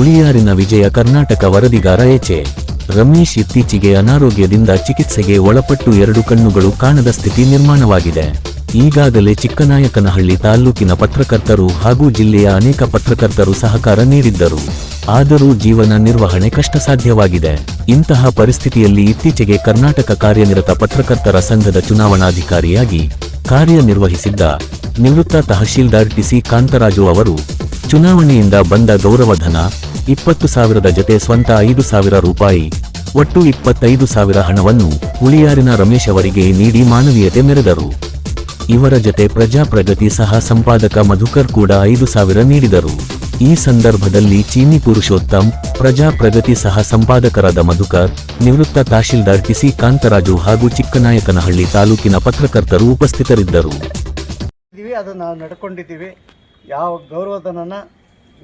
ಉಳಿಯಾರಿನ ವಿಜಯ ಕರ್ನಾಟಕ ವರದಿಗಾರ ಎಚೆ. ರಮೇಶ್ ಇತ್ತೀಚೆಗೆ ಅನಾರೋಗ್ಯದಿಂದ ಚಿಕಿತ್ಸೆಗೆ ಒಳಪಟ್ಟು ಎರಡು ಕಣ್ಣುಗಳು ಕಾಣದ ಸ್ಥಿತಿ ನಿರ್ಮಾಣವಾಗಿದೆ. ಈಗಾಗಲೇ ಚಿಕ್ಕನಾಯಕನಹಳ್ಳಿ ತಾಲ್ಲೂಕಿನ ಪತ್ರಕರ್ತರು ಹಾಗೂ ಜಿಲ್ಲೆಯ ಅನೇಕ ಪತ್ರಕರ್ತರು ಸಹಕಾರ ನೀಡಿದ್ದರು. ಆದರೂ ಜೀವನ ನಿರ್ವಹಣೆ ಕಷ್ಟ ಸಾಧ್ಯವಾಗಿದೆ ಇಂತಹ ಪರಿಸ್ಥಿತಿಯಲ್ಲಿ ಇತ್ತೀಚೆಗೆ ಕರ್ನಾಟಕ ಕಾರ್ಯನಿರತ ಪತ್ರಕರ್ತರ ಸಂಘದ ಚುನಾವಣಾಧಿಕಾರಿಯಾಗಿ ಕಾರ್ಯನಿರ್ವಹಿಸಿದ್ದ ನಿವೃತ್ತ ತಹಶೀಲ್ದಾರ್ ಟಿಸಿ ಕಾಂತರಾಜು ಅವರು, ಚುನಾವಣೆಯಿಂದ ಬಂದ ಗೌರವಧನ ಇಪ್ಪತ್ತು ಸಾವಿರದ ಜತೆ ಸ್ವಂತ ಐದು ಸಾವಿರ ರೂಪಾಯಿ. ಒಟ್ಟು ಇಪ್ಪತ್ತೈದು ಸಾವಿರ ಹಣವನ್ನು ಹುಳಿಯಾರಿನ ರಮೇಶ್ ಅವರಿಗೆ ನೀಡಿ ಮಾನವೀಯತೆ ಮೆರೆದರು. ಇವರ ಜತೆ ಪ್ರಜಾಪ್ರಗತಿ ಸಹ ಸಂಪಾದಕ ಮಧುಕರ್ ಕೂಡ ಐದು ಸಾವಿರ ನೀಡಿದರು. ಈ ಸಂದರ್ಭದಲ್ಲಿ ಚೀನಿ ಪುರುಷೋತ್ತಮ್, ಪ್ರಜಾಪ್ರಗತಿ ಸಹ ಸಂಪಾದಕರಾದ ಮಧುಕರ್, ನಿವೃತ್ತ ತಹಶೀಲ್ದಾರ್ ಕಿಸಿ ಕಾಂತರಾಜು ಹಾಗೂ ಚಿಕ್ಕನಾಯಕನಹಳ್ಳಿ ತಾಲೂಕಿನ ಪತ್ರಕರ್ತರು ಉಪಸ್ಥಿತರಿದ್ದರು. ಅದನ್ನು ನಡ್ಕೊಂಡಿದ್ದೀವಿ. ಯಾವ ಗೌರವಧನನ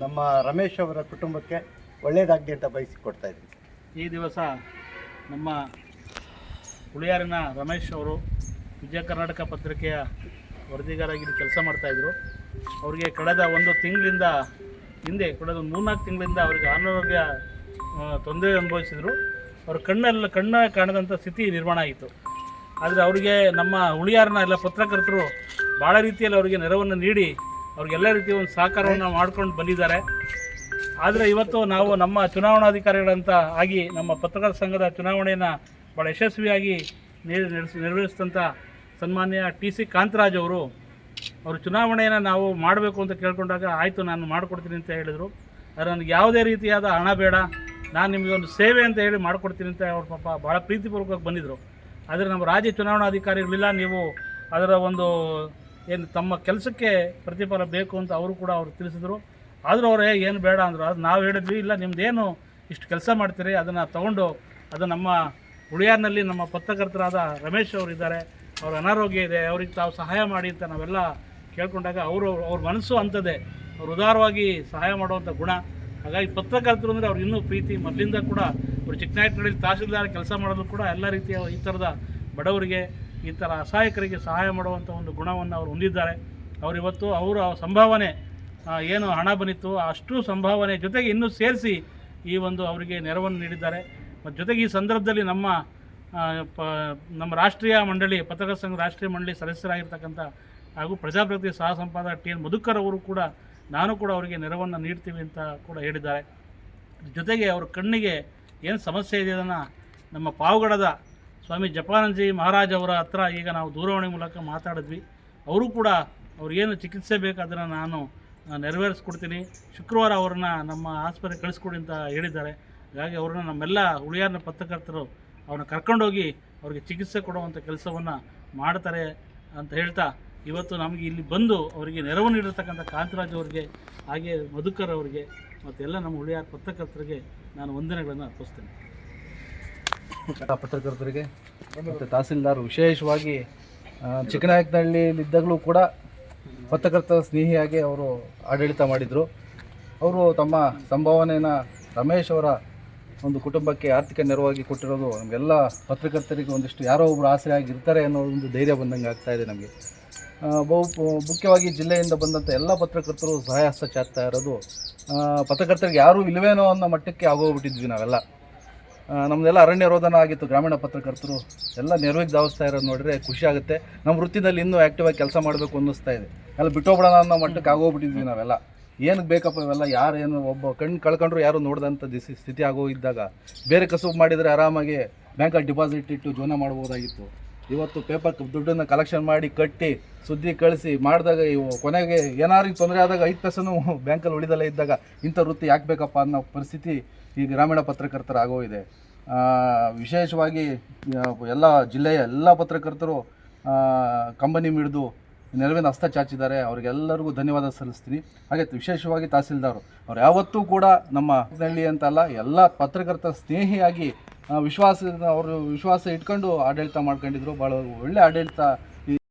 ನಮ್ಮ ರಮೇಶ್ ಅವರ ಕುಟುಂಬಕ್ಕೆ ಒಳ್ಳೆಯದಾಗಲಿ ಅಂತ ಬಯಸಿ ಕೊಡ್ತಾ ಇದ್ದೀವಿ ಈ ದಿವಸ ನಮ್ಮ ಹುಳಿಯಾರಿನ ರಮೇಶ್ ಅವರು ವಿಜಯ ಕರ್ನಾಟಕ ಪತ್ರಿಕೆಯ ವರದಿಗಾರಾಗಿ ಕೆಲಸ ಮಾಡ್ತಾಯಿದ್ರು ಅವರಿಗೆ ಕಳೆದ ಒಂದು ತಿಂಗಳಿಂದ ಹಿಂದೆ, ಕಳೆದ ಒಂದು ಮೂರ್ನಾಲ್ಕು ತಿಂಗಳಿಂದ ಅವರಿಗೆ ಅನಾರೋಗ್ಯ ತೊಂದರೆ ಅನುಭವಿಸಿದರು. ಅವ್ರ ಕಣ್ಣೆಲ್ಲ, ಕಣ್ಣ ಕಾಣದಂಥ ಸ್ಥಿತಿ ನಿರ್ಮಾಣ ಆಯಿತು ಆದರೆ ಅವರಿಗೆ ನಮ್ಮ ಹುಳಿಯಾರನ ಎಲ್ಲ ಪತ್ರಕರ್ತರು ಭಾಳ ರೀತಿಯಲ್ಲಿ ಅವರಿಗೆ ನೆರವನ್ನು ನೀಡಿ ಅವ್ರಿಗೆಲ್ಲ ರೀತಿಯ ಒಂದು ಸಹಕಾರವನ್ನು ಮಾಡ್ಕೊಂಡು ಬಂದಿದ್ದಾರೆ. ಆದರೆ ಇವತ್ತು ನಾವು ನಮ್ಮ ಚುನಾವಣಾಧಿಕಾರಿಗಳಂತ ಆಗಿ ನಮ್ಮ ಪತ್ರಕರ್ತರ ಸಂಘದ ಚುನಾವಣೆಯನ್ನು ಭಾಳ ಯಶಸ್ವಿಯಾಗಿ ನೀರ್- ನಡೆಸಿ ನಿರ್ವಹಿಸಿದಂಥ ಸನ್ಮಾನ್ಯ ಟಿ ಸಿ ಕಾಂತರಾಜ್ ಅವರು ಅವರು ಚುನಾವಣೆಯನ್ನು ನಾವು ಮಾಡಬೇಕು ಅಂತ ಕೇಳ್ಕೊಂಡಾಗ ಆಯಿತು, ನಾನು ಮಾಡಿಕೊಡ್ತೀನಿ ಅಂತ ಹೇಳಿದರು. ಆದರೆ ನನಗೆ ಯಾವುದೇ ರೀತಿಯಾದ ಹಣ ಬೇಡ, ನಾನು ನಿಮಗೆ ಒಂದು ಸೇವೆ ಅಂತ ಹೇಳಿ ಮಾಡಿಕೊಡ್ತೀನಿ ಅಂತ ಅವ್ರ ಪಾಪ ಭಾಳ ಪ್ರೀತಿಪೂರ್ವಕವಾಗಿ ಬಂದಿದ್ದರು ಆದರೆ ನಮ್ಮ ರಾಜ್ಯ ಚುನಾವಣಾಧಿಕಾರಿಗಳಿಲ್ಲ, ನೀವು ಅದರ ಒಂದು ಏನು ತಮ್ಮ ಕೆಲಸಕ್ಕೆ ಪ್ರತಿಫಲ ಬೇಕು ಅಂತ ಅವರು ಕೂಡ ಅವರು ತಿಳಿಸಿದರು. ಆದರೂ ಅವರೇ, ಏನು ಬೇಡ ಅಂದರು. ಅದು ನಾವು ಹೇಳಿದ್ವಿ, ಇಲ್ಲ ನಿಮ್ಮದೇನು ಇಷ್ಟು ಕೆಲಸ ಮಾಡ್ತೀರಿ? ಅದನ್ನು ತಗೊಂಡು, ಅದು ನಮ್ಮ ಉಳಿಯಾರ್ನಲ್ಲಿ ನಮ್ಮ ಪತ್ರಕರ್ತರಾದ ರಮೇಶ್ ಅವರು ಇದ್ದಾರೆ. ಅವ್ರ ಅನಾರೋಗ್ಯ ಇದೆ, ಅವ್ರಿಗೆ ತಾವು ಸಹಾಯ ಮಾಡಿ ಅಂತ ನಾವೆಲ್ಲ ಕೇಳ್ಕೊಂಡಾಗ ಅವರು ಅವ್ರ ಮನಸ್ಸು ಅಂಥದ್ದೇ. ಅವ್ರು ಉದಾರವಾಗಿ ಸಹಾಯ ಮಾಡುವಂಥ ಗುಣ. ಹಾಗಾಗಿ ಪತ್ರಕರ್ತರು ಅಂದರೆ ಅವ್ರು ಇನ್ನೂ ಪ್ರೀತಿ. ಮೊದಲಿಂದ ಕೂಡ ಅವರು ಚಿಕ್ಕನಾಯಕನಹಳ್ಳಿ ತಹಸೀಲ್ದಾರ ಕೆಲಸ ಮಾಡೋದು ಕೂಡ ಎಲ್ಲ ರೀತಿಯ ಈ ಥರದ ಬಡವರಿಗೆ ಈ ಥರ ಅಸಹಾಯಕರಿಗೆ ಸಹಾಯ ಮಾಡುವಂಥ ಒಂದು ಗುಣವನ್ನು ಅವರು ಹೊಂದಿದ್ದಾರೆ. ಅವರು ಇವತ್ತು ಅವರ ಸಂಭಾವನೆ ಏನು ಹಣ ಬಂದಿತ್ತು, ಅಷ್ಟು ಸಂಭಾವನೆ ಜೊತೆಗೆ ಇನ್ನೂ ಸೇರಿಸಿ ಈ ಒಂದು ಅವರಿಗೆ ನೆರವನ್ನು ನೀಡಿದ್ದಾರೆ. ಮತ್ತು ಜೊತೆಗೆ ಈ ಸಂದರ್ಭದಲ್ಲಿ ನಮ್ಮ ಪ, ನಮ್ಮ ರಾಷ್ಟ್ರೀಯ ಮಂಡಳಿ, ಪತ್ರಕರ್ತ ಸಂಘ ರಾಷ್ಟ್ರೀಯ ಮಂಡಳಿ ಸದಸ್ಯರಾಗಿರ್ತಕ್ಕಂಥ ಹಾಗೂ ಪ್ರಜಾಪ್ರತಿ ಸಹ ಸಂಪಾದಕ ಟಿ ಎನ್ ಮಧುಕರ್ ಅವರು ಕೂಡ ನಾನು ಕೂಡ ಅವರಿಗೆ ನೆರವನ್ನು ನೀಡ್ತೀವಿ ಅಂತ ಕೂಡ ಹೇಳಿದ್ದಾರೆ. ಜೊತೆಗೆ ಅವರ ಕಣ್ಣಿಗೆ ಏನು ಸಮಸ್ಯೆ ಇದೆ ಅದನ್ನು ನಮ್ಮ ಪಾವಗಡದ ಸ್ವಾಮಿ ಜಪಾನಂಜಿ ಮಹಾರಾಜ್ ಅವರ ಹತ್ರ ಈಗ ನಾವು ದೂರವಾಣಿ ಮೂಲಕ ಮಾತಾಡಿದ್ವಿ. ಅವರು ಕೂಡ ಅವ್ರಿಗೇನು ಚಿಕಿತ್ಸೆ ಬೇಕು ಅದನ್ನು ನಾನು ನೆರವೇರಿಸ್ಕೊಡ್ತೀನಿ. ಶುಕ್ರವಾರ ಅವ್ರನ್ನ ನಮ್ಮ ಆಸ್ಪತ್ರೆಗೆ ಕಳಿಸ್ಕೊಡಿ ಅಂತ ಹೇಳಿದ್ದಾರೆ. ಹಾಗಾಗಿ ಅವ್ರನ್ನ ನಮ್ಮೆಲ್ಲ ಉಳಿಯಾರ್ನ ಪತ್ರಕರ್ತರು ಅವ್ರನ್ನ ಕರ್ಕೊಂಡೋಗಿ ಅವ್ರಿಗೆ ಚಿಕಿತ್ಸೆ ಕೊಡುವಂಥ ಕೆಲಸವನ್ನು ಮಾಡ್ತಾರೆ ಅಂತ ಹೇಳ್ತಾ ಇವತ್ತು ನಮಗೆ ಇಲ್ಲಿ ಬಂದು ಅವರಿಗೆ ನೆರವು ನೀಡಿರ್ತಕ್ಕಂಥ ಕಾಂತರಾಜ್ ಅವರಿಗೆ, ಹಾಗೆ ಮಧುಕರ್ ಅವರಿಗೆ, ಮತ್ತೆಲ್ಲ ನಮ್ಮ ಉಳಿಯಾರ್ ಪತ್ರಕರ್ತರಿಗೆ ನಾನು ವಂದನೆಗಳನ್ನು ಅರ್ಪಿಸ್ತೇನೆ. ಪತ್ರಕರ್ತರಿಗೆ ಮತ್ತು ತಹಸೀಲ್ದಾರ್ ವಿಶೇಷವಾಗಿ ಚಿಕ್ಕನಾಯಕನಹಳ್ಳಿಯಲ್ಲಿದ್ದಾಗಲೂ ಕೂಡ ಪತ್ರಕರ್ತರ ಸ್ನೇಹಿಯಾಗಿ ಅವರು ಆಡಳಿತ ಮಾಡಿದರು. ಅವರು ತಮ್ಮ ಸಂಭಾವನೆಯನ್ನು ರಮೇಶ್ ಅವರ ಒಂದು ಕುಟುಂಬಕ್ಕೆ ಆರ್ಥಿಕ ನೆರವಾಗಿ ಕೊಟ್ಟಿರೋದು ನಮಗೆಲ್ಲ ಪತ್ರಕರ್ತರಿಗೆ ಒಂದಿಷ್ಟು ಯಾರೋ ಒಬ್ಬರು ಆಸರೆ ಆಗಿರ್ತಾರೆ ಅನ್ನೋ ಒಂದು ಧೈರ್ಯ ಬಂದಂಗೆ ಆಗ್ತಾ ಇದೆ ನಮಗೆ. ಬಹು, ಮುಖ್ಯವಾಗಿ ಜಿಲ್ಲೆಯಿಂದ ಬಂದಂಥ ಎಲ್ಲ ಪತ್ರಕರ್ತರು ಸಹಾಯ ಹಸ್ತ ಚಾಚ್ತಾ ಇರೋದು ಪತ್ರಕರ್ತರಿಗೆ ಯಾರೂ ಇಲ್ಲವೇನೋ ಅನ್ನೋ ಮಟ್ಟಕ್ಕೆ ಆಗೋಗ್ಬಿಟ್ಟಿದ್ವಿ ನಾವೆಲ್ಲ. ಆ, ನಮ್ದೆಲ್ಲ ಅರಣ್ಯ ರೋಧನ ಆಗಿತ್ತು ಗ್ರಾಮೀಣ ಪತ್ರಕರ್ತರು. ಎಲ್ಲ ನೆರವಿಗೆ ಧಾವಿಸ್ತಾ ಇರೋದು ನೋಡಿದ್ರೆ ಖುಷಿ ಆಗುತ್ತೆ. ನಮ್ಮ ವೃತ್ತಿನಲ್ಲಿ ಇನ್ನೂ ಆ್ಯಕ್ಟಿವ್ ಆಗಿ ಕೆಲಸ ಮಾಡಬೇಕು ಅನ್ನಿಸ್ತಾ ಇದೆ. ಎಲ್ಲ ಬಿಟ್ಟೋಗ್ಬಿಡೋಣ ಅನ್ನೋ ಮಟ್ಟಕ್ಕೆ ಆಗೋಗ್ಬಿಟ್ಟಿದ್ವಿ ನಾವೆಲ್ಲ. ಏನಕ್ಕೆ ಬೇಕಪ್ಪ ಇವೆಲ್ಲ? ಯಾರು ಏನು ಒಬ್ಬ ಕಣ್ಣು ಕಳ್ಕೊಂಡ್ರು ಯಾರು ನೋಡಿದಂಥ ದಿಸಿ ಸ್ಥಿತಿ ಆಗೋ ಇದ್ದಾಗ ಬೇರೆ ಕಸುಬು ಮಾಡಿದರೆ ಆರಾಮಾಗಿ ಬ್ಯಾಂಕಲ್ಲಿ ಡಿಪಾಸಿಟ್ ಇಟ್ಟು ಜೀವನ ಮಾಡ್ಬೋದಾಗಿತ್ತು. ಇವತ್ತು ಪೇಪರ್ ದುಡ್ಡನ್ನು ಕಲೆಕ್ಷನ್ ಮಾಡಿ ಕಟ್ಟಿ ಸುದ್ದಿ ಕಳಿಸಿ ಮಾಡಿದಾಗ ಇವು ಕೊನೆಗೆ ಏನಾರಿಗೆ ತೊಂದರೆ ಆದಾಗ ಐದು ಪೈಸನು ಬ್ಯಾಂಕಲ್ಲಿ ಉಳಿದಲ್ಲೇ ಇದ್ದಾಗ ಇಂಥ ವೃತ್ತಿ ಯಾಕೆ ಬೇಕಪ್ಪ ಅನ್ನೋ ಪರಿಸ್ಥಿತಿ ಈ ಗ್ರಾಮೀಣ ಪತ್ರಕರ್ತರ ಆಗೋಗಿದೆ. ವಿಶೇಷವಾಗಿ ಎಲ್ಲ ಜಿಲ್ಲೆಯ ಎಲ್ಲ ಪತ್ರಕರ್ತರು ಕಂಬನಿ ಮಿಡಿದು ನೆರವಿನ ಹಸ್ತ ಚಾಚಿದ್ದಾರೆ. ಅವರಿಗೆಲ್ಲರಿಗೂ ಧನ್ಯವಾದ ಸಲ್ಲಿಸ್ತೀನಿ. ಹಾಗೆ ವಿಶೇಷವಾಗಿ ತಹಸೀಲ್ದಾರು ಅವ್ರು. ಯಾವತ್ತೂ ಕೂಡ ನಮ್ಮ ಹಳ್ಳಿ ಅಂತಲ್ಲ ಎಲ್ಲ ಪತ್ರಕರ್ತರ ಸ್ನೇಹಿಯಾಗಿ ವಿಶ್ವಾಸದಿಂದ ಅವರು ವಿಶ್ವಾಸ ಇಟ್ಕೊಂಡು ಆಡಳಿತ ಮಾಡ್ಕೊಂಡಿದ್ರು. ಭಾಳ ಒಳ್ಳೆ ಆಡಳಿತ